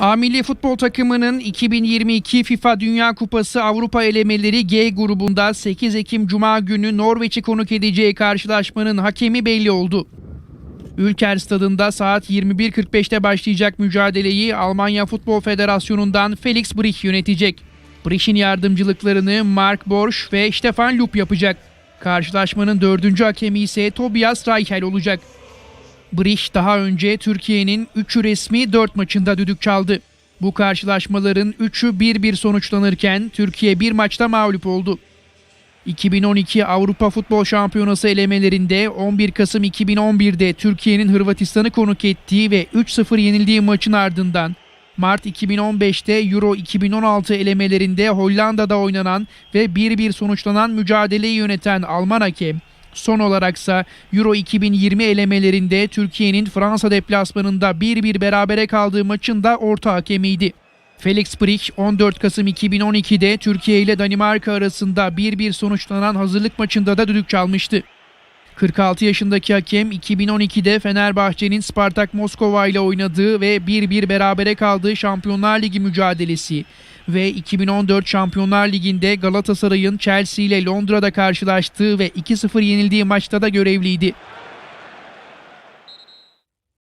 A milli futbol takımının 2022 FIFA Dünya Kupası Avrupa elemeleri G grubunda 8 Ekim Cuma günü Norveç'i konuk edeceği karşılaşmanın hakemi belli oldu. Ülker Stadında saat 21.45'te başlayacak mücadeleyi Almanya Futbol Federasyonu'ndan Felix Brich yönetecek. Brich'in yardımcılıklarını Mark Borsch ve Stefan Lup yapacak. Karşılaşmanın dördüncü hakemi ise Tobias Reichel olacak. Brich daha önce Türkiye'nin 3'ü resmi 4 maçında düdük çaldı. Bu karşılaşmaların 3'ü 1-1 sonuçlanırken Türkiye bir maçta mağlup oldu. 2012 Avrupa Futbol Şampiyonası elemelerinde 11 Kasım 2011'de Türkiye'nin Hırvatistan'ı konuk ettiği ve 3-0 yenildiği maçın ardından Mart 2015'te Euro 2016 elemelerinde Hollanda'da oynanan ve 1-1 sonuçlanan mücadeleyi yöneten Alman hakem Son olaraksa Euro 2020 elemelerinde Türkiye'nin Fransa deplasmanında 1-1 berabere kaldığı maçın da orta hakemiydi. Felix Brich 14 Kasım 2012'de Türkiye ile Danimarka arasında 1-1 sonuçlanan hazırlık maçında da düdük çalmıştı. 46 yaşındaki hakem 2012'de Fenerbahçe'nin Spartak Moskova ile oynadığı ve 1-1 berabere kaldığı Şampiyonlar Ligi mücadelesi ve 2014 Şampiyonlar Ligi'nde Galatasaray'ın Chelsea ile Londra'da karşılaştığı ve 2-0 yenildiği maçta da görevliydi.